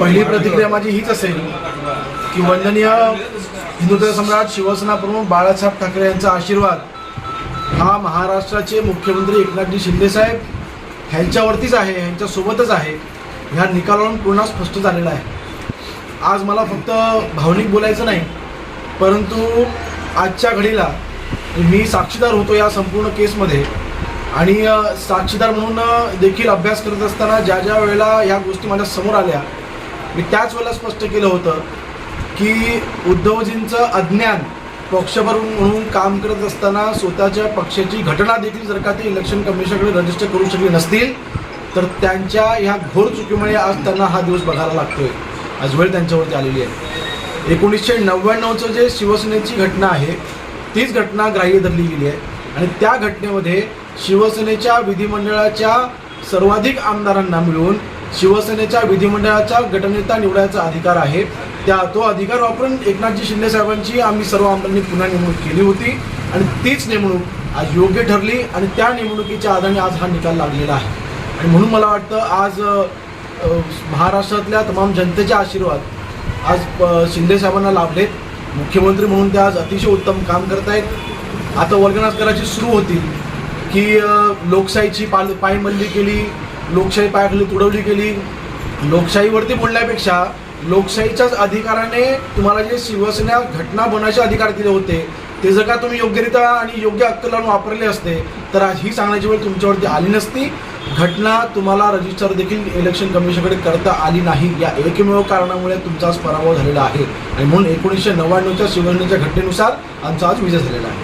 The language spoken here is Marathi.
पहिली प्रतिक्रिया माझी हीच असेल की वंदनीय हिंदुत्व सम्राट शिवसेना प्रमुख बाळासाहेब ठाकरे यांचा आशीर्वाद हा महाराष्ट्राचे मुख्यमंत्री एकनाथजी शिंदेसाहेब ह्यांच्यावरतीच आहे ह्यांच्यासोबतच आहे. ह्या निकालावरून पूर्ण स्पष्ट झालेला आहे. आज मला फक्त भावनिक बोलायचं नाही परंतु आजच्या घडीला मी साक्षीदार होतो या संपूर्ण केसमध्ये. आणि साक्षीदार म्हणून देखील अभ्यास करत असताना ज्या ज्या वेळेला ह्या गोष्टी माझ्यासमोर आल्या मी त्याच वेळेला स्पष्ट केलं होतं की उद्धवजींचं अज्ञान पक्षभर म्हणून काम करत असताना स्वतःच्या पक्षाची घटना देखील जर का ते इलेक्शन कमिशनकडे रजिस्टर करू शकले नसतील तर त्यांच्या ह्या घोर चुकीमुळे आज त्यांना हा दिवस बघायला लागतोय. आज वेळ त्यांच्यावरती आलेली आहे. एकोणीसशे नव्याण्णवचं जे शिवसेनेची घटना आहे तीच घटना ग्राह्य धरली गेली आहे. आणि त्या घटनेमध्ये शिवसेनेच्या विधिमंडळाच्या सर्वाधिक आमदारांना मिळून शिवसेनेच्या विधिमंडळाचा गटनेता निवडायचा अधिकार आहे. त्या तो अधिकार वापरून एकनाथजी शिंदे साहेबांची आम्ही सर्व आमदारांनी पुन्हा नेमणूक केली होती आणि तीच नेमणूक आज योग्य ठरली आणि त्या नेमणुकीच्या आधारे आज हा निकाल लागलेला आहे. आणि म्हणून मला वाटतं आज महाराष्ट्रातल्या तमाम जनतेचे आशीर्वाद आज शिंदे साहेबांना लाभलेत. मुख्यमंत्री म्हणून ते आज अतिशय उत्तम काम करत आहेत आता वर्गणास करायची सुरू होतील की लोकशाहीची पाल पायमल्ली केली लोकशाही पायाखाली तुडवली गेली लोकशाहीवरती बोलण्यापेक्षा लोकशाहीच्याच अधिकाराने तुम्हाला जे शिवसेना घटना बनवायचे अधिकार दिले होते ते जर का तुम्ही योग्यरित्या आणि योग्य अक्कल लावून वापरले असते तर आज ही सांगण्याची वेळ तुमच्यावरती आली नसती. घटना तुम्हाला रजिस्टर देखील इलेक्शन कमिशनकडे करता आली नाही. या एकमेव कारणामुळे तुमचा आज पराभव झालेला आहे. आणि म्हणून एकोणीसशे नव्याण्णवच्या शिवसेनेच्या घटनेनुसार आमचा आज विजय झालेला आहे.